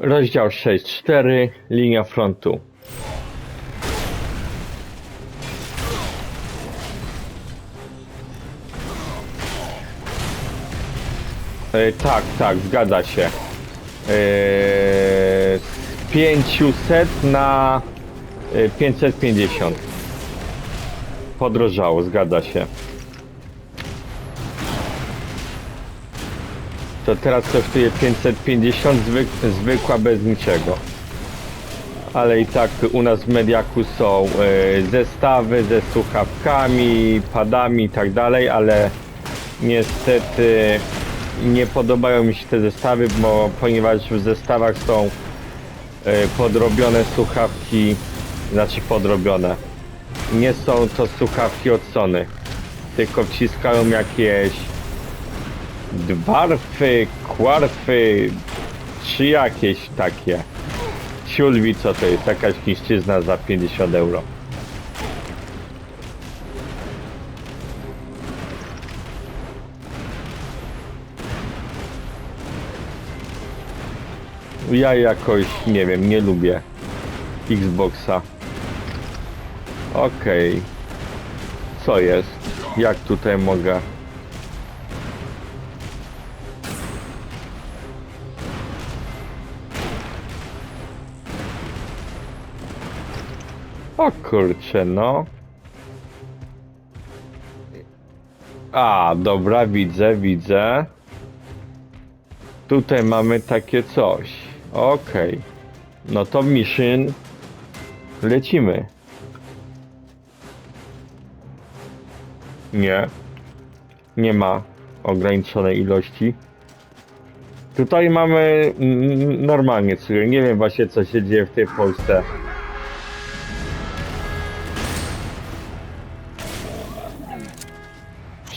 Rozdział 6.4 Linia frontu E, tak, tak, zgadza się. E, z 500 na e, 550. Podrożało, zgadza się. To teraz kosztuje 550, zwyk, zwykła bez niczego. Ale i tak u nas w Mediaku są e, zestawy ze słuchawkami, padami i tak dalej, ale niestety nie podobają mi się te zestawy, bo ponieważ w zestawach są e, podrobione słuchawki, znaczy podrobione. Nie są to słuchawki od Sony, tylko wciskają jakieś dwarfy, kwarfy, czy jakieś takie. Ciulwi co to jest, jakaś chińszczyzna za 50 euro. Ja jakoś, nie wiem, nie lubię Xboxa. Okej. Co jest? Jak tutaj mogę? O kurczę, no. A, dobra, widzę, widzę. Tutaj mamy takie coś. Okej. No to mission. Lecimy. Nie. Nie ma ograniczonej ilości. Tutaj mamy normalnie, cyrk. nie wiem właśnie co się dzieje w tej Polsce.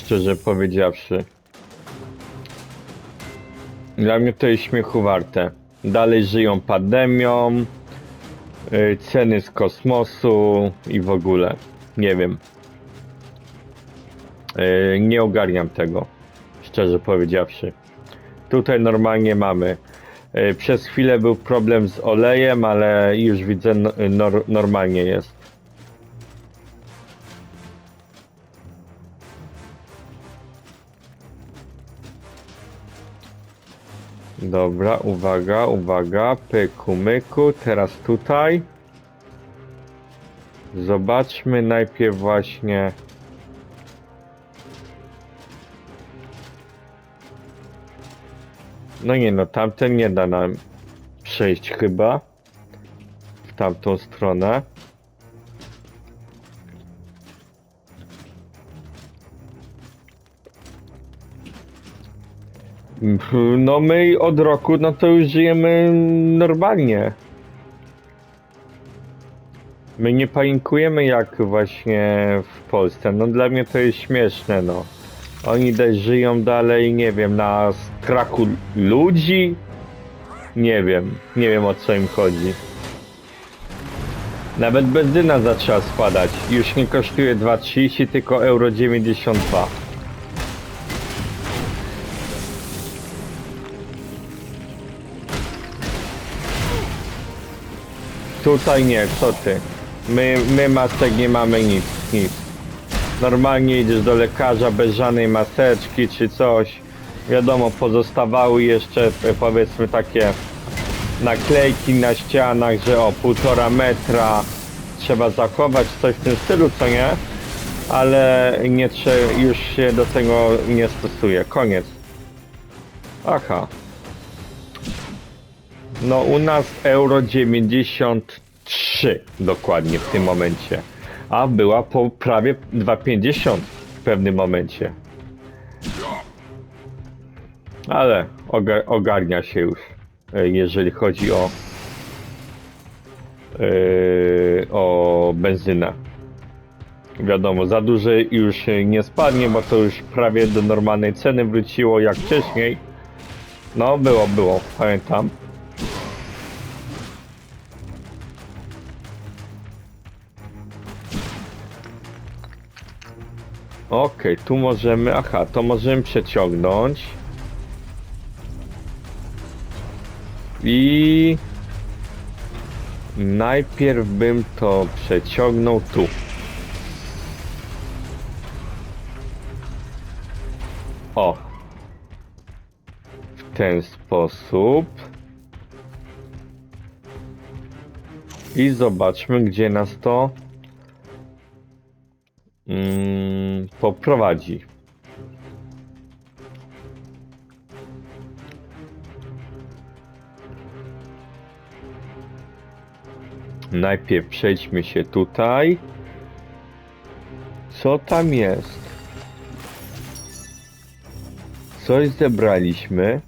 Szczerze powiedziawszy. Dla mnie to jest śmiechu warte. Dalej żyją pandemią, y, ceny z kosmosu i w ogóle. Nie wiem. Y, Nie ogarniam tego, szczerze powiedziawszy. Tutaj normalnie mamy. y, Przez chwilę był problem z olejem, ale już widzę no- nor normalnie jest. Dobra, uwaga, uwaga, pyku myku, teraz tutaj. Zobaczmy najpierw właśnie. No nie no, tamten nie da nam przejść chyba. W tamtą stronę. No my od roku, no to już żyjemy normalnie. My nie paninkujemy jak właśnie w Polsce. No dla mnie to jest śmieszne, no. Oni też żyją dalej, nie wiem, na strachu ludzi? Nie wiem, nie wiem o co im chodzi. Nawet benzyna zaczęła spadać. Już nie kosztuje 2,30, tylko euro 92. Tutaj nie, co ty? My, my masek nie mamy nic, nic. Normalnie idziesz do lekarza bez żadnej maseczki czy coś. Wiadomo, pozostawały jeszcze e, powiedzmy takie naklejki na ścianach, że o półtora metra trzeba zachować, coś w tym stylu, co nie? Ale nie już się do tego nie stosuje. Koniec. Aha. No u nas euro 93 dokładnie w tym momencie. A była po prawie 2,50 w pewnym momencie. Ale oga- ogarnia się już, e, jeżeli chodzi o e, o benzynę. Wiadomo, za duże już nie spadnie, bo to już prawie do normalnej ceny wróciło jak wcześniej. No, było, było, pamiętam. Okej, tu możemy, aha, to możemy przeciągnąć. I najpierw bym to przeciągnął tu. O. W ten sposób. I zobaczmy, gdzie nas to mm, poprowadzi. Najpierw przejdźmy się tutaj. Co tam jest? Coś zebraliśmy.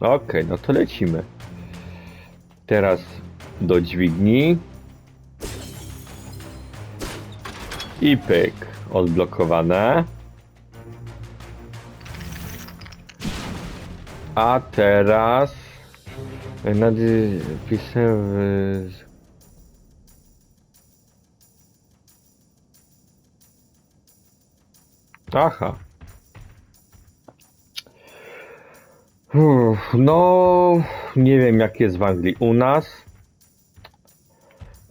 Okej, no to lecimy. Teraz do dźwigni. I pyk. Odblokowane. A teraz napisem w... Aha. No, nie wiem jak jest w Anglii. U nas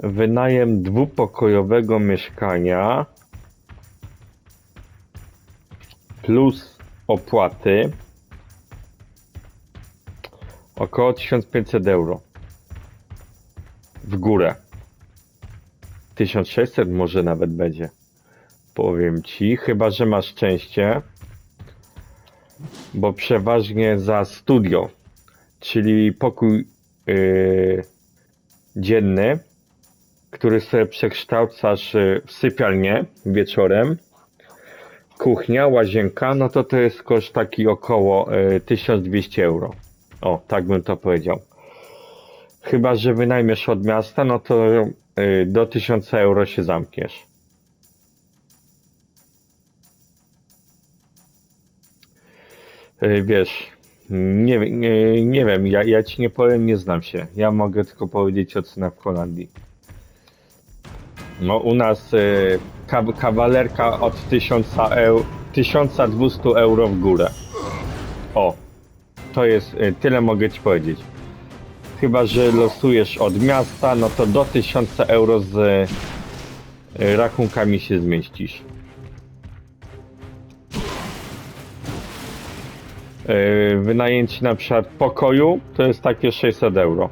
wynajem dwupokojowego mieszkania plus opłaty około 1500 euro w górę. 1600 może nawet będzie. Powiem ci, chyba że masz szczęście, bo przeważnie za studio, czyli pokój yy, dzienny, który sobie przekształcasz yy, w sypialnię wieczorem, kuchnia, łazienka, no to to jest koszt taki około yy, 1200 euro. O, tak bym to powiedział. Chyba, że wynajmiesz od miasta, no to yy, do 1000 euro się zamkniesz. Wiesz, nie, nie, nie wiem, ja, ja ci nie powiem, nie znam się. Ja mogę tylko powiedzieć o cenach w Holandii. No u nas yy, ka kawalerka od 1000 euro, 1200 euro w górę. O, to jest, y, tyle mogę ci powiedzieć. Chyba, że losujesz od miasta, no to do 1000 euro z y, rachunkami się zmieścisz. Y, Wynajęcie na przykład pokoju to jest takie 600 euro.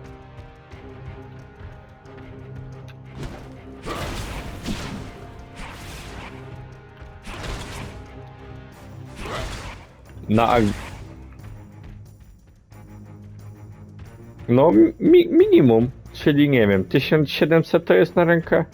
Na No, mi minimum, czyli nie wiem, 1700 to jest na rękę?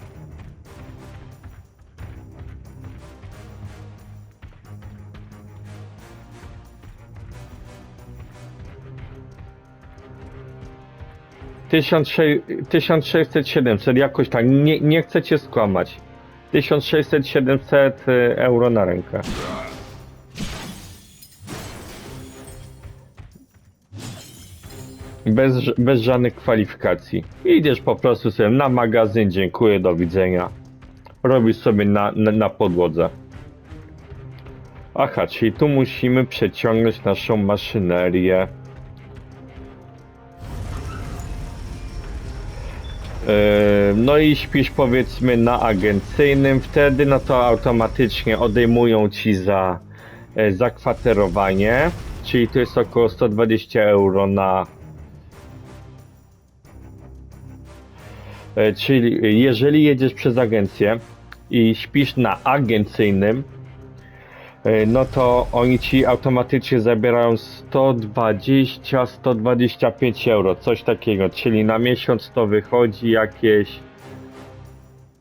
Tysiąc sze- 1600, 700, jakoś tak, nie, nie chcę cię skłamać. 1600, 700 y, euro na rękę. Bez, bez żadnych kwalifikacji. Idziesz po prostu sobie na magazyn, dziękuję, do widzenia. Robisz sobie na, na, na podłodze. Aha, czyli tu musimy przeciągnąć naszą maszynerię. Yy, No i śpisz powiedzmy na agencyjnym, wtedy no to automatycznie odejmują ci za e, zakwaterowanie, czyli to jest około 120 euro na Czyli jeżeli jedziesz przez agencję i śpisz na agencyjnym, e, no to oni ci automatycznie zabierają 120-125 euro, coś takiego, czyli na miesiąc to wychodzi jakieś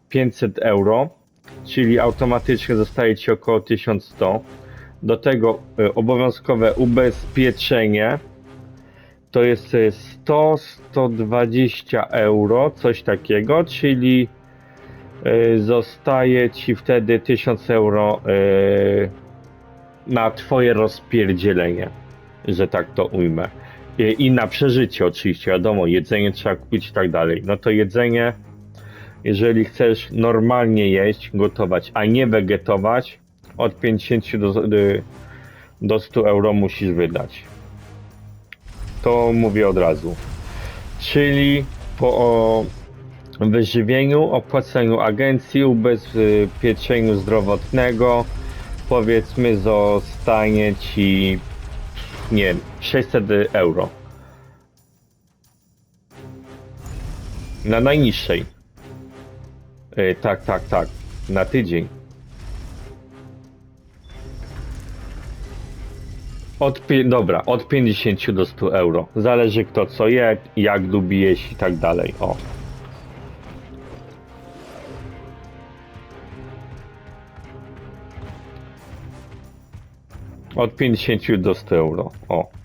500 euro, czyli automatycznie zostaje ci około 1100. Do tego e, obowiązkowe ubezpieczenie to jest e, 100-120 euro, coś takiego, czyli e, zostaje ci wtedy 1000 euro e, na twoje rozpierdzielenie, że tak to ujmę. I, na przeżycie oczywiście, wiadomo, jedzenie trzeba kupić i tak dalej. No to jedzenie, jeżeli chcesz normalnie jeść, gotować, a nie wegetować, od 50 do, do 100 euro musisz wydać. To mówię od razu. Czyli po wyżywieniu, opłaceniu agencji, ubezpieczeniu zdrowotnego, powiedzmy zostanie ci, nie wiem, 600 euro. Na najniższej. Y, tak, tak, tak. Na tydzień. Od, pi- dobra, od 50 do 100 euro. Zależy kto co je, jak lubi jeść i tak dalej. O. Od 50 do 100 euro. O.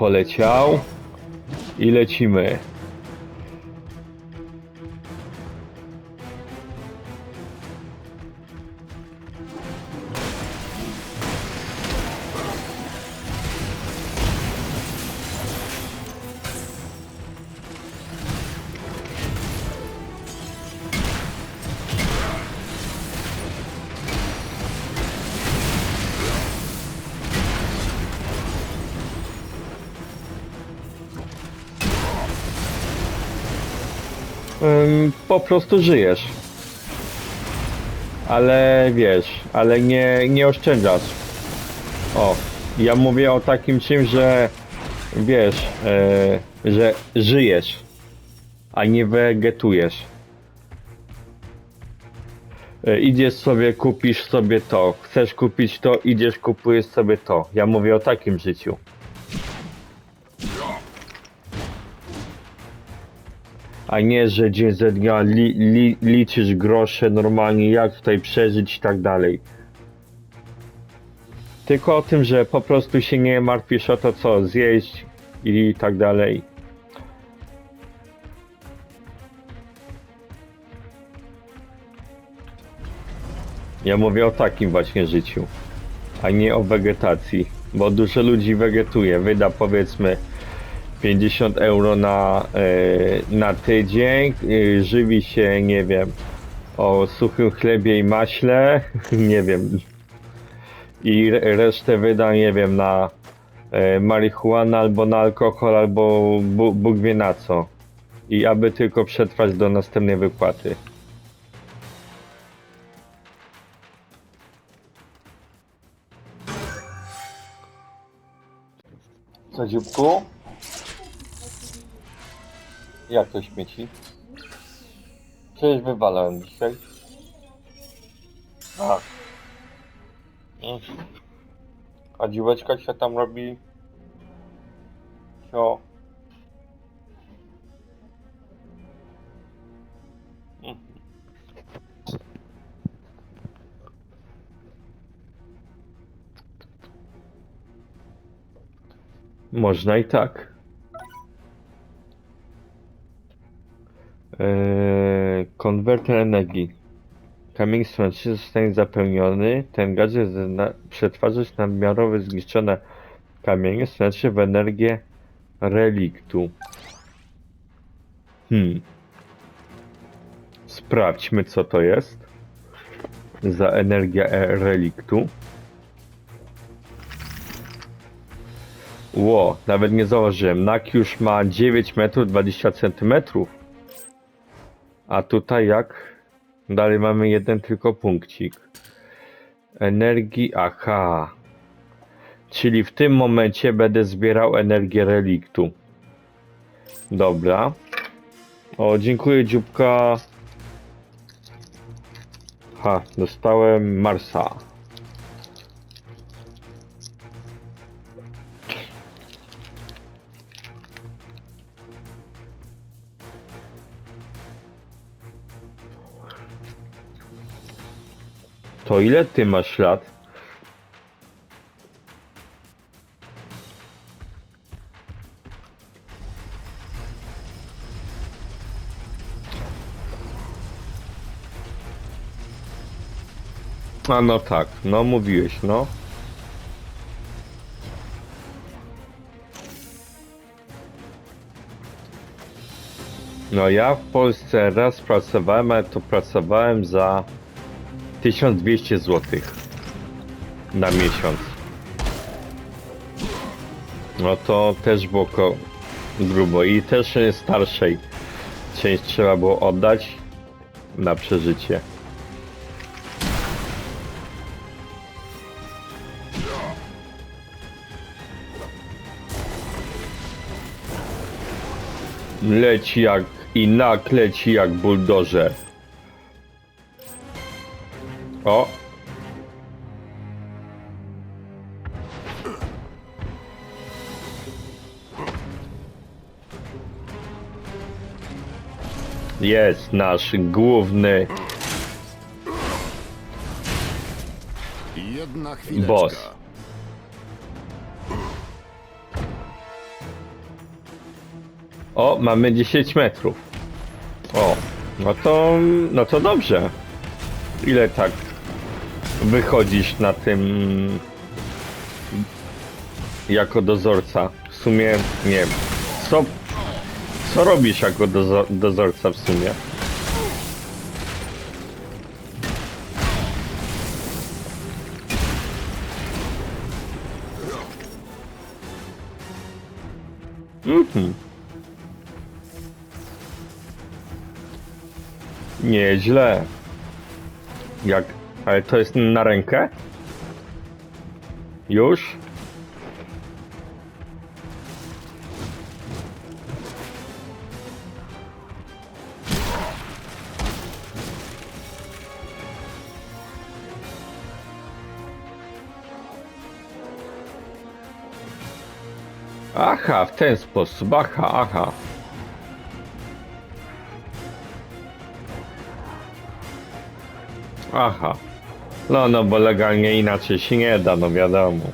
poleciał. I lecimy. Po prostu żyjesz. Ale wiesz, ale nie, nie oszczędzasz. O, ja mówię o takim czym, że wiesz, e, że żyjesz, a nie wegetujesz. E, idziesz sobie, kupisz sobie to, chcesz kupić to, idziesz, kupujesz sobie to. Ja mówię o takim życiu. A nie, że dzień za dnia li, li, liczysz grosze normalnie, jak tutaj przeżyć i tak dalej. Tylko o tym, że po prostu się nie martwisz o to, co zjeść i tak dalej. Ja mówię o takim właśnie życiu, a nie o wegetacji, bo dużo ludzi wegetuje, wyda powiedzmy 50 euro na, e, na tydzień, e, żywi się, nie wiem, o suchym chlebie i maśle, nie wiem, i re- resztę wyda, nie wiem, na e, marihuanę albo na alkohol, albo Bóg wie na co. I aby tylko przetrwać do następnej wypłaty. Co dzióbku? Jak to śmieci? Przecież wywalałem dzisiaj. Tak. Mm. A dzióweczka się tam robi. Mhm. Można i tak. Konwerter energii. Kamień słoneczny zostanie zapełniony. Ten gaz jest na, przetwarzać nadmiarowo zniszczone kamienie słoneczne w energię reliktu. Hmm. Sprawdźmy co to jest za energia e reliktu. Ło, nawet nie założyłem. NAK już ma 9 metrów 20 centymetrów. A tutaj jak? Dalej mamy jeden tylko punkcik. Energii, aha. Czyli w tym momencie będę zbierał energię reliktu. Dobra. O, dziękuję dzióbka. Ha, dostałem Marsa. to ile ty masz lat? A no tak, no mówiłeś, no. No ja w Polsce raz pracowałem, ale to pracowałem za 1200 zł na miesiąc. No to też było ko- grubo i też starszej część trzeba było oddać na przeżycie. Leci jak i leci jak buldożer. O! Jest nasz główny Jedna chwileczka. Boss. O, mamy 10 metrów. O, no to, no to dobrze. Ile tak wychodzisz na tym jako dozorca? W sumie nie. Co, co robisz jako dozo dozorca w sumie? Mhm. Nieźle. Jak. Ale to jest na rękę? Już? Aha, w ten sposób. Aha, aha. Aha. No, no, bo legalnie inaczej się nie da, no wiadomo.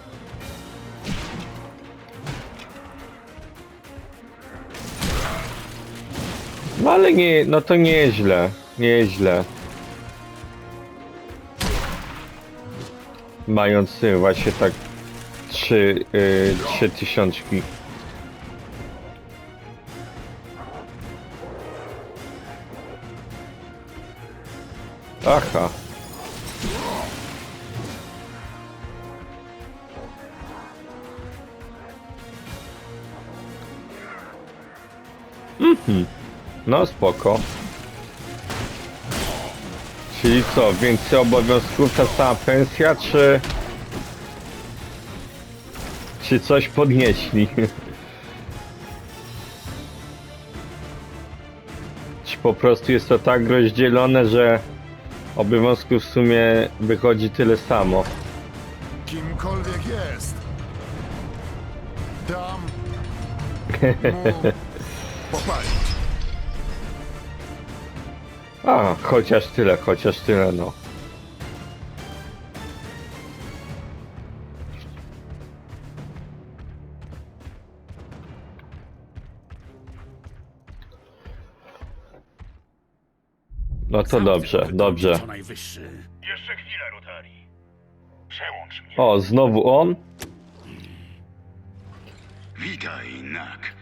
No ale nie, no to nieźle, nieźle. Mając y, właśnie tak trzy, y, trzy tysiączki. Aha. Mhm. No spoko. Czyli co, więcej obowiązków, ta sama pensja, czy... Czy coś podnieśli? czy po prostu jest to tak rozdzielone, że obowiązków w sumie wychodzi tyle samo? Kimkolwiek jest. Dam mu A, chociaż tyle, chociaż tyle, no. No to dobrze, dobrze. Co najwyższy. Jeszcze chwilę, Rotari. Przełącz mnie. O, znowu on? Witaj, Nak,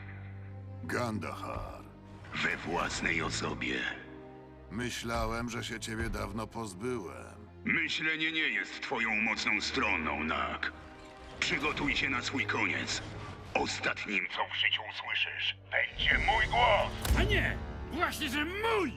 Gandahar. we własnej osobie. Myślałem, że się ciebie dawno pozbyłem. Myślenie nie jest twoją mocną stroną, Nak. Przygotuj się na swój koniec. Ostatnim. Co w życiu usłyszysz, będzie mój głos. A nie! Właśnie, że mój!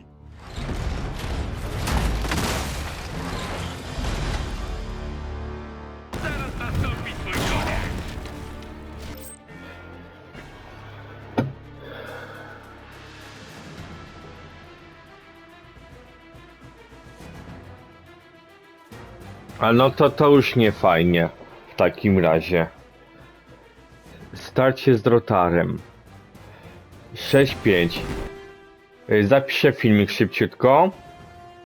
A no to to już nie fajnie w takim razie. Starcie z Rotarem. 6-5. Y, Zapiszę filmik szybciutko.